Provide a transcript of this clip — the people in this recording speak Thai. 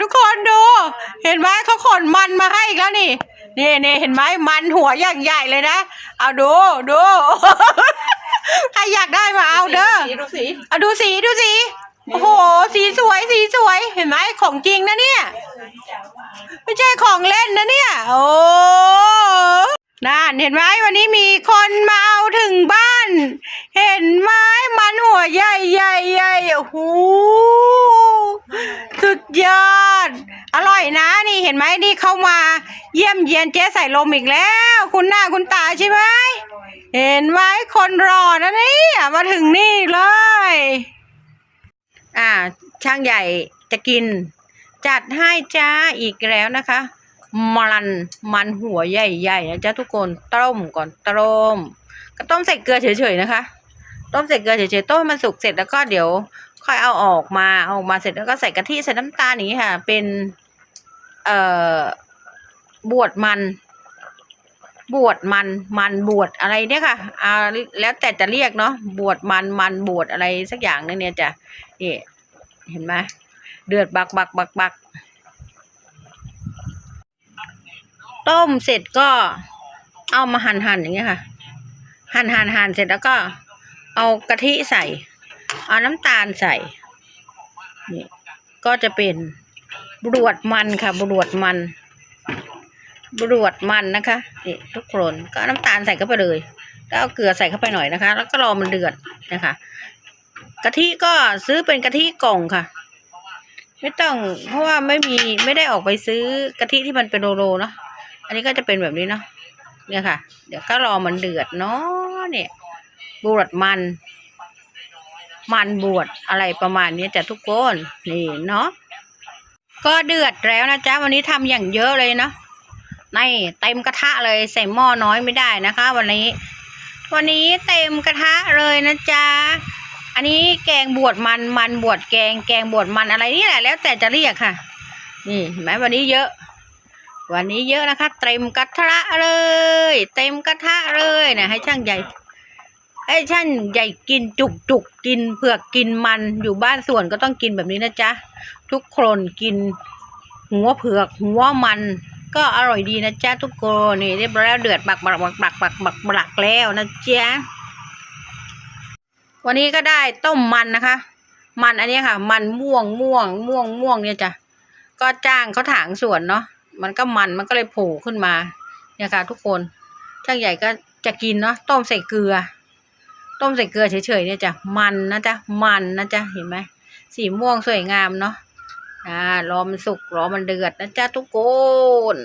ทุกคนดู เห็นไหมเขาขนมันมาให้อีกแล้วนี่นี่นี่เห็นไหมมันหัวอย่างใหญ่เลยนะ เอาดูดูใครอยากได้มาเอาเด้อดูสีเอาดูสีดูสีโอ้โห สีสวยสีสวยเห็นไหมของจริงนะเนี่ย ไม่ใช่ของเล่นนะเนี่ย โอ้นั่นเห็นไหมวันนี้มีคนมาเอาถึงบ้าน เห็นไหมมันหัวใหญ่ใหญ่ใหญ่โอ้โหสุดยอด อร่อยนะนี่ เห็นไหมนี่เข้ามาเยี่ยมเยียนเจ๊ใส่ลมอีกแล้ว คุณหน้าคุณตาใช่ไหมเห็นไหมคนรอนะนี่มาถึงนี่เลย อ่า ช่างใหญ่จะกิน จัดให้จ้าอีกแล้วนะคะมันมันหัวใหญ่ๆนะจ๊ะทุกคนต้มก่อนต้มก็ต้มใส่เกลือเฉยๆนะคะ ต้มใส่เกลือเฉยๆต้มให้มันสุกเสร็จแล้วก็เดี๋ยวค่อยเอาออกมาเอาออกมาเสร็จแล้วก็ใส่กะทิใส่น้ำตาลนี้ค่ะ เป็น เอ่อบวดมัน บวดมันมันบวดอะไรเนี่ยค่ะอ่าแล้วแต่จะเรียกเนาะบวดมันมันบวดอะไรสักอย่างนึงเนี่ยจ้ะนี่เห็นไหมเดือดบักบักบักบักต้มเสร็จก็เอามาหั่นหั่นอย่างเงี้ยค่ะ หั่นหั่นหั่นเสร็จแล้วก็ เอากะทิใส่ เอาน้ำตาลใส่นี่ก็จะเป็น บรวดมันค่ะ บรวดมัน บรวดมันนะคะนี่ทุกคนก็น้ำตาลใส่เข้าไปเลยแล้วเอาเกลือใส่เข้าไปหน่อยนะคะ แล้วก็รอมันเดือดนะคะกะทิก็ซื้อเป็นกะทิกล่องค่ะ ไม่ต้องเพราะว่าไม่มีไม่ได้ออกไปซื้อกะทิที่มันเป็นโลๆเนาะอันนี้ก็จะเป็นแบบนี้เนาะเนี่ยค่ะ เดี๋ยวก็รอมันเดือดเนาะเนี่ยบวดมัน มันบวดอะไรประมาณนี้จ้ะทุกคนนี่เนาะ ก็เดือดแล้วนะจ๊ะวันนี้ทำอย่างเยอะเลยเนาะในเต็มกระทะเลยใส่หม้อน้อยไม่ได้นะคะ วันนี้ วันนี้เต็มกระทะเลยนะจ๊ะอันนี้แกงบวดมันมันบวดแกงแกงบวดมันอะไรนี่แหละแล้วแต่จะเรียกค่ะ นี่เห็นไหมวันนี้เยอะ วันนี้เยอะนะคะ เต็มกระทะเลย เต็มกระทะเลยนะให้ช่างใหญ่ ให้ช่างใหญ่กินจุกจุกกินเผือกกินมันอยู่บ้านสวนก็ต้องกินแบบนี้นะจ๊ะ ทุกคนกินหัวเผือกหัวมัน ก็อร่อยดีนะจ๊ะทุกคนนี่เรียบร้อยแล้วเดือดบักบักบักบักบักบักบักแล้วนะจ๊ะวันนี้ก็ได้ต้มมันนะคะ มันอันนี้ค่ะ มันม่วงม่วงม่วงม่วงเนี่ยจ้ะก็จ้างเขาถางสวนเนาะมันก็มันมันก็เลยโผล่ขึ้นมาเนี่ยค่ะ ทุกคนช่างใหญ่ก็จะกินเนาะต้มใส่เกลือ ต้มใส่เกลือเฉยๆเนี่ยจ้ะมันนะจ๊ะมันนะจ๊ะเห็นไหมสีม่วงสวยงามเนาะอ่ารอมันสุกรอมันเดือดนะจ๊ะทุกคน